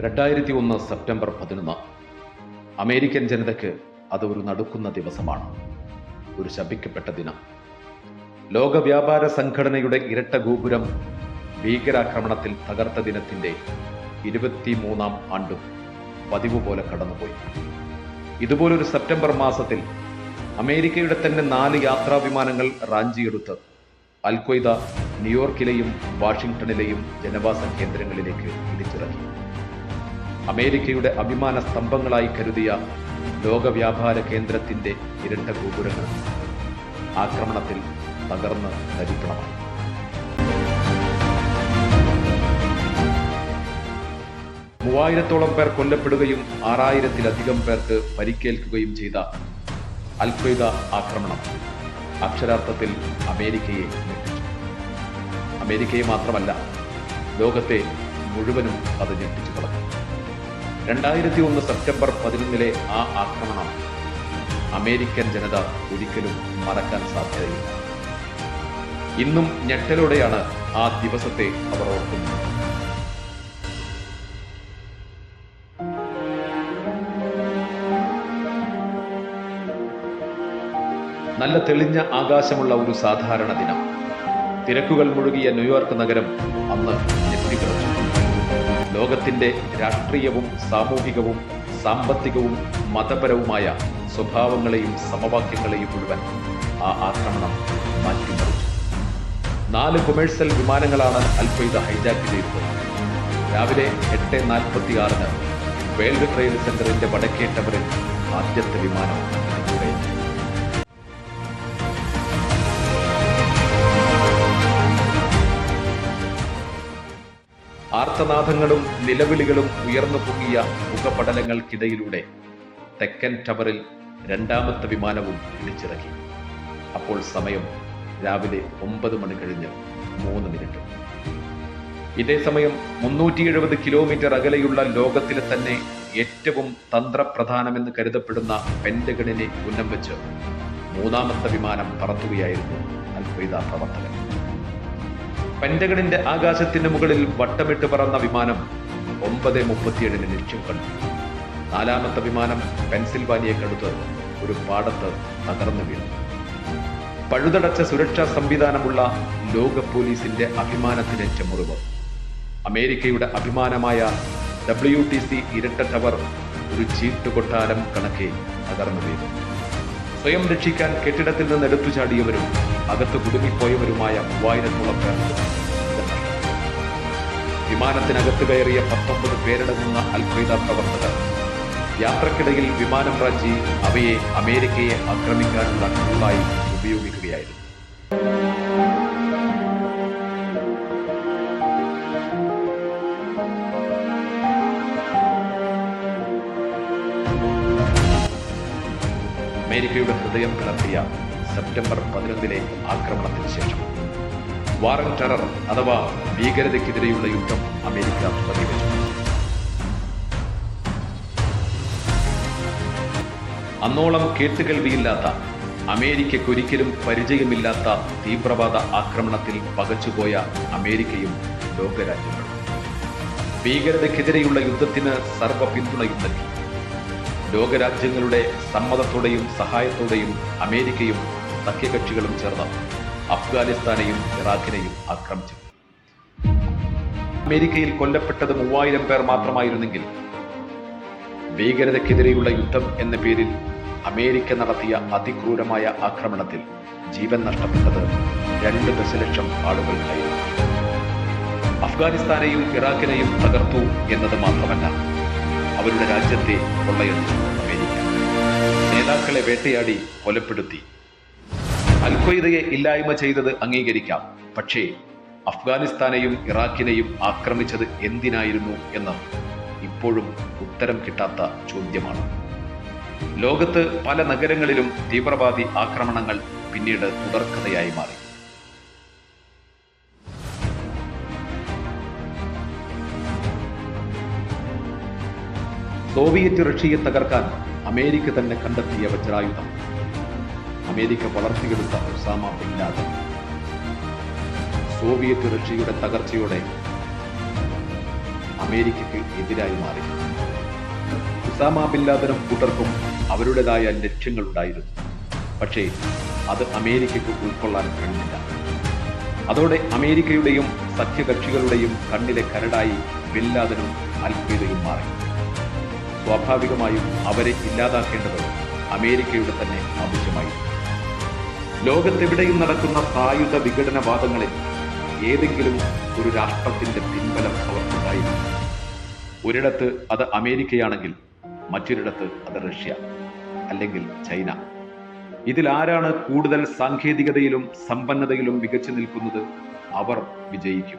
രണ്ടായിരത്തി ഒന്ന് സെപ്റ്റംബർ പതിനൊന്ന്. അമേരിക്കൻ ജനതയ്ക്ക് അത് ഒരു നടുക്കുന്ന ദിവസമാണ്. ഒരു ശപിക്കപ്പെട്ട ദിനം. ലോക വ്യാപാര സംഘടനയുടെ ഇരട്ട ഗോപുരം ഭീകരാക്രമണത്തിൽ തകർത്ത ദിനത്തിന്റെ ഇരുപത്തിമൂന്നാം ആണ്ടും പതിവ് പോലെ കടന്നുപോയി. ഇതുപോലൊരു സെപ്റ്റംബർ മാസത്തിൽ അമേരിക്കയുടെ തന്നെ നാല് യാത്രാ വിമാനങ്ങൾ റാഞ്ചിയെടുത്ത് അൽക്വയ്ദ ന്യൂയോർക്കിലെയും വാഷിംഗ്ടണിലെയും ജനവാസ കേന്ദ്രങ്ങളിലേക്ക് ഇടിച്ചിറക്കി. അമേരിക്കയുടെ അഭിമാന സ്തംഭങ്ങളായി കരുതിയ ലോകവ്യാപാര കേന്ദ്രത്തിന്റെ ഇരട്ട ഗോപുരങ്ങൾ ആക്രമണത്തിൽ തകർന്ന് തരിപ്പണമായി മൂവായിരത്തോളം പേർ കൊല്ലപ്പെടുകയും ആറായിരത്തിലധികം പേർക്ക് പരിക്കേൽക്കുകയും ചെയ്ത അൽഖ്വയ്ദ ആക്രമണം അക്ഷരാർത്ഥത്തിൽ അമേരിക്കയെ ഞെട്ടിച്ചു. അമേരിക്കയെ മാത്രമല്ല ലോകത്തെ മുഴുവനും അത് ഞെട്ടിച്ചു രണ്ടായിരത്തി ഒന്ന് സെപ്റ്റംബർ പതിനൊന്നിലെ ആ ആക്രമണം അമേരിക്കൻ ജനത ഒരിക്കലും മറക്കാൻ സാധ്യതയില്ല. ഇന്നും ഞെട്ടലോടെയാണ് ആ ദിവസത്തെ അവർ ഓർക്കുന്നത്. നല്ല തെളിഞ്ഞ ആകാശമുള്ള ഒരു സാധാരണ ദിനം. തിരക്കുകൾ മുഴുകിയ ന്യൂയോർക്ക് നഗരം അന്ന് ഞെട്ടിക്കിടച്ചു ലോകത്തിന്റെ രാഷ്ട്രീയവും സാമൂഹികവും സാമ്പത്തികവും മതപരവുമായ സ്വഭാവങ്ങളെയും സമവാക്യങ്ങളെയും മുഴുവൻ ആ ആക്രമണം മാറ്റിമറിച്ചു. നാല് കൊമേഴ്സ്യൽ വിമാനങ്ങളാണ് അൽഫൈദ ഹൈജാക്ക് ചെയ്തത് രാവിലെ എട്ട് നാൽപ്പത്തി ആറിന് വേൾഡ് ട്രേഡ് സെന്ററിന്റെ വടക്കേ ടവറിൽ ആദ്യത്തെ വിമാനം ആർത്തനാദങ്ങളും നിലവിളികളും ഉയർന്നു പൊങ്ങിയ മുഖപടലങ്ങൾക്കിടയിലൂടെ തെക്കൻ ടവറിൽ രണ്ടാമത്തെ വിമാനവും ഇടിച്ചിറക്കി അപ്പോൾ സമയം രാവിലെ ഒമ്പത് മണി കഴിഞ്ഞ് മൂന്ന് മിനിറ്റ്. ഇതേ സമയം മുന്നൂറ്റി എഴുപത് കിലോമീറ്റർ അകലെയുള്ള ലോകത്തിലെ തന്നെ ഏറ്റവും തന്ത്രപ്രധാനമെന്ന് കരുതപ്പെടുന്ന പെൻഡഗണിനെ ഉന്നം വെച്ച് മൂന്നാമത്തെ വിമാനം പറത്തുകയായിരുന്നു അൽഖ്വയ്ദ പ്രവർത്തകൻ. പെന്റഗണിന്റെ ആകാശത്തിന് മുകളിൽ വട്ടമിട്ട് പറന്ന വിമാനം ഒമ്പത് മുപ്പത്തിയേഴിന് ലക്ഷ്യം കണ്ടു. നാലാമത്തെ വിമാനം പെൻസിൽവാനിയക്കടുത്ത് ഒരു പാടത്ത് തകർന്നു വീണു. പഴുതടച്ച സുരക്ഷാ സംവിധാനമുള്ള ലോക പോലീസിന്റെ അഭിമാനത്തിനേറ്റ മുറിവ് അമേരിക്കയുടെ അഭിമാനമായ ഡബ്ല്യു ടി സി ഇരട്ട ടവർ ഒരു ചീട്ട് കൊട്ടാരം കണക്കെ തകർന്നു വീണു. സ്വയം രക്ഷിക്കാൻ കെട്ടിടത്തിൽ നിന്ന് എടുത്തു ചാടിയവരും അകത്ത് കുടുങ്ങിപ്പോയവരുമായ മൂവായിരത്തോളം പേർ വിമാനത്തിനകത്ത് കയറിയ പത്തൊമ്പത് പേരടങ്ങുന്ന അൽഖ്വയ്ദ പ്രവർത്തകർ. യാത്രക്കിടയിൽ വിമാനം റാഞ്ചി അവയെ അമേരിക്കയെ ആക്രമിക്കാനുള്ള ടൂളായി ഉപയോഗിക്കുകയായിരുന്നു. അമേരിക്കയുടെ ഹൃദയം പിളർത്തിയ സെപ്റ്റംബർ പതിനൊന്നിലെ ആക്രമണത്തിന് ശേഷം. വാറൻ ടെറർ അഥവാ ഭീകരതയ്ക്കെതിരെയുള്ള യുദ്ധം അമേരിക്ക പ്രതിവച്ചു. അന്നോളം കേട്ടുകേൾവിയില്ലാത്ത അമേരിക്കയ്ക്കൊരിക്കലും പരിചയമില്ലാത്ത തീവ്രവാദ ആക്രമണത്തിൽ പകച്ചുപോയ അമേരിക്കയും ലോകരാജ്യങ്ങളും. ഭീകരതയ്ക്കെതിരെയുള്ള യുദ്ധത്തിന് സർവ പിന്തുണയും നൽകി. ലോകരാജ്യങ്ങളുടെ സമ്മതത്തോടെയും സഹായത്തോടെയും അമേരിക്കയും സഖ്യകക്ഷികളും ചേർന്ന് അഫ്ഗാനിസ്ഥാനെയും ഇറാഖിനെയും ആക്രമിച്ചു. അമേരിക്കയിൽ കൊല്ലപ്പെട്ടത് മൂവായിരം പേർ മാത്രമായിരുന്നെങ്കിൽ ഭീകരതയ്ക്കെതിരെയുള്ള യുദ്ധം എന്ന പേരിൽ അമേരിക്ക നടത്തിയ അതിക്രൂരമായ ആക്രമണത്തിൽ ജീവൻ നഷ്ടപ്പെട്ടത് രണ്ട് ദശലക്ഷം ആളുകൾക്കായിരുന്നു അഫ്ഗാനിസ്ഥാനെയും ഇറാഖിനെയും തകർത്തു എന്നത് മാത്രമല്ല അവരുടെ രാജ്യത്തെ കൊള്ളയടിച്ചു അമേരിക്ക. നേതാക്കളെ വേട്ടയാടി കൊലപ്പെടുത്തി അൽഖ്വയ്ദയെ ഇല്ലായ്മ ചെയ്തത് അംഗീകരിക്കാം. പക്ഷേ അഫ്ഗാനിസ്ഥാനെയും ഇറാഖിനെയും ആക്രമിച്ചത് എന്തിനായിരുന്നു എന്ന് ഇപ്പോഴും ഉത്തരം കിട്ടാത്ത ചോദ്യമാണ്. ലോകത്ത് പല നഗരങ്ങളിലും തീവ്രവാദി ആക്രമണങ്ങൾ പിന്നീട് തുടർക്കഥയായി മാറി. സോവിയറ്റ് റഷ്യയെ തകർക്കാൻ അമേരിക്ക തന്നെ കണ്ടെത്തിയ വജ്രായുധം. അമേരിക്ക വളർത്തിയെടുത്ത ഒസാമ ബിൻ സോവിയറ്റ് റഷ്യയുടെ തകർച്ചയോടെ അമേരിക്കയ്ക്ക് എതിരായി മാറി. ഉസാമ ബിൻ കൂട്ടർക്കും അവരുടേതായ ലക്ഷ്യങ്ങളുണ്ടായിരുന്നു. പക്ഷേ അത് അമേരിക്കയ്ക്ക് ഉൾക്കൊള്ളാൻ കഴിഞ്ഞില്ല. അതോടെ അമേരിക്കയുടെയും സഖ്യകക്ഷികളുടെയും കണ്ണിലെ കരടായി ബില്ലാദനും ലാദനും അൽഖയ്ദയും മാറി. സ്വാഭാവികമായും അവരെ ഇല്ലാതാക്കേണ്ടത് അമേരിക്കയുടെ തന്നെ ആവശ്യമായി ലോകത്തെവിടെയും നടക്കുന്ന സായുധ വിഘടനവാദങ്ങളിൽ ഏതെങ്കിലും ഒരു രാഷ്ട്രത്തിന്റെ പിൻബലം അവർക്കുണ്ടായിരുന്നു ഒരിടത്ത് അത് അമേരിക്കയാണെങ്കിൽ മറ്റൊരിടത്ത് അത് റഷ്യ അല്ലെങ്കിൽ ചൈന. ഇതിൽ ആരാണ് കൂടുതൽ സാങ്കേതികതയിലും സമ്പന്നതയിലും മികച്ചു നിൽക്കുന്നത്? അവർ വിജയിക്കും.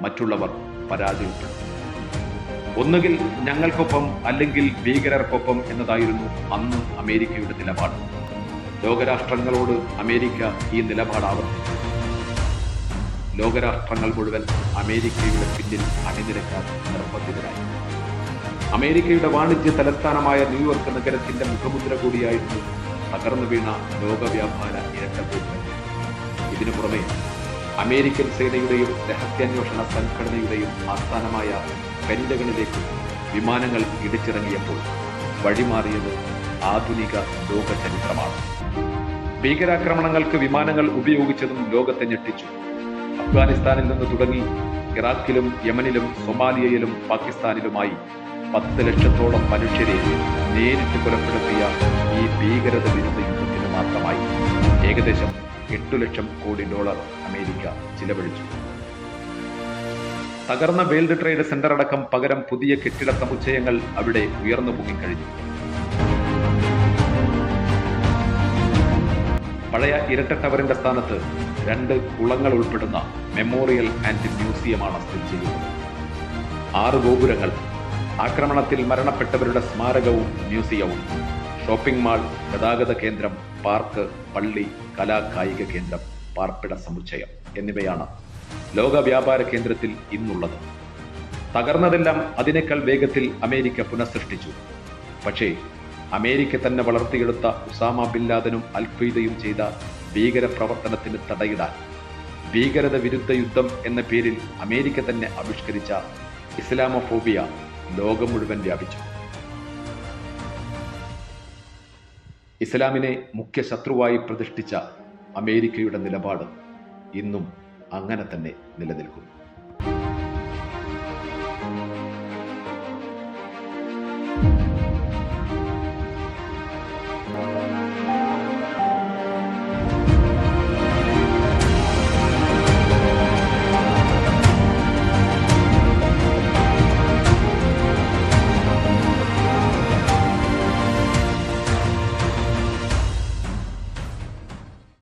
മറ്റുള്ളവർ പരാജയപ്പെടും. ഒന്നുകിൽ ഞങ്ങൾക്കൊപ്പം അല്ലെങ്കിൽ ഭീകരർക്കൊപ്പം എന്നതായിരുന്നു അന്ന് അമേരിക്കയുടെ നിലപാട്. ലോകരാഷ്ട്രങ്ങളോട് അമേരിക്ക ഈ നിലപാട് ആവർത്തിച്ചു ലോകരാഷ്ട്രങ്ങൾ മുഴുവൻ അമേരിക്കയുടെ പിന്നിൽ അണിനിരക്കാൻ നിർബന്ധിതരായി. അമേരിക്കയുടെ വാണിജ്യ തലസ്ഥാനമായ ന്യൂയോർക്ക് നഗരത്തിന്റെ മുഖമുദ്ര കൂടിയായിരുന്നു തകർന്നു വീണ ലോകവ്യാപാര ഇരട്ടപ്പൂക്കൾ ഇതിനു പുറമെ അമേരിക്കൻ സേനയുടെയും രഹസ്യാന്വേഷണ സംഘടനയുടെയും ആസ്ഥാനമായ പെൻഡഗണിലേക്ക് വിമാനങ്ങൾ ഇടിച്ചിറങ്ങിയപ്പോൾ വഴിമാറിയത് ആധുനിക ലോക ചരിത്രമാണ് ഭീകരാക്രമണങ്ങൾക്ക് വിമാനങ്ങൾ ഉപയോഗിച്ചതും ലോകത്തെ ഞെട്ടിച്ചു. അഫ്ഗാനിസ്ഥാനിൽ നിന്ന് തുടങ്ങി ഇറാഖിലും യമനിലും സൊമാലിയയിലും പാകിസ്ഥാനിലുമായി പത്ത് ലക്ഷത്തോളം മനുഷ്യരെ നേരിട്ട് കൊലപ്പെടുത്തിയ ഈ ഭീകരത വിരുദ്ധ യുദ്ധത്തിന് മാത്രമായി ഏകദേശം എട്ടു ലക്ഷം കോടി ഡോളർ അമേരിക്ക ചിലവഴിച്ചു. തകർന്ന വേൾഡ് ട്രേഡ് സെന്റർ അടക്കം പകരം പുതിയ കെട്ടിട സമുച്ചയങ്ങൾ അവിടെ ഉയർന്നു പൊങ്ങിക്കഴിഞ്ഞു പഴയ ഇരട്ട ടവറിന്റെ സ്ഥാനത്ത് രണ്ട് കുളങ്ങൾ ഉൾപ്പെടുന്ന മെമ്മോറിയൽ ആൻഡ് മ്യൂസിയമാണ് സ്ഥിതി ചെയ്യുന്നത്. ആറ് ഗോപുരങ്ങൾ ആക്രമണത്തിൽ മരണപ്പെട്ടവരുടെ സ്മാരകവും മ്യൂസിയവും ഷോപ്പിംഗ് മാൾ ഗതാഗത കേന്ദ്രം പാർക്ക് പള്ളി കലാ കായിക കേന്ദ്രം പാർപ്പിട സമുച്ചയം എന്നിവയാണ് ലോക വ്യാപാര കേന്ദ്രത്തിൽ ഇന്നുള്ളത്. തകർന്നതെല്ലാം അതിനേക്കാൾ വേഗത്തിൽ അമേരിക്ക പുനഃസൃഷ്ടിച്ചു. പക്ഷേ അമേരിക്ക തന്നെ വളർത്തിയെടുത്ത ഉസാമ ബിൻ ലാദനും അൽ ഖ്വയ്ദയും ചെയ്ത ഭീകര പ്രവർത്തനത്തിന് തടയിടാൻ. ഭീകരത വിരുദ്ധ യുദ്ധം എന്ന പേരിൽ അമേരിക്ക തന്നെ ആവിഷ്കരിച്ച ഇസ്ലാമോഫോബിയ ലോകം മുഴുവൻ വ്യാപിച്ചു. ഇസ്ലാമിനെ മുഖ്യ ശത്രുവായി പ്രതിഷ്ഠിച്ച അമേരിക്കയുടെ നിലപാട് ഇന്നും അങ്ങനെ തന്നെ നിലനിൽക്കുന്നു.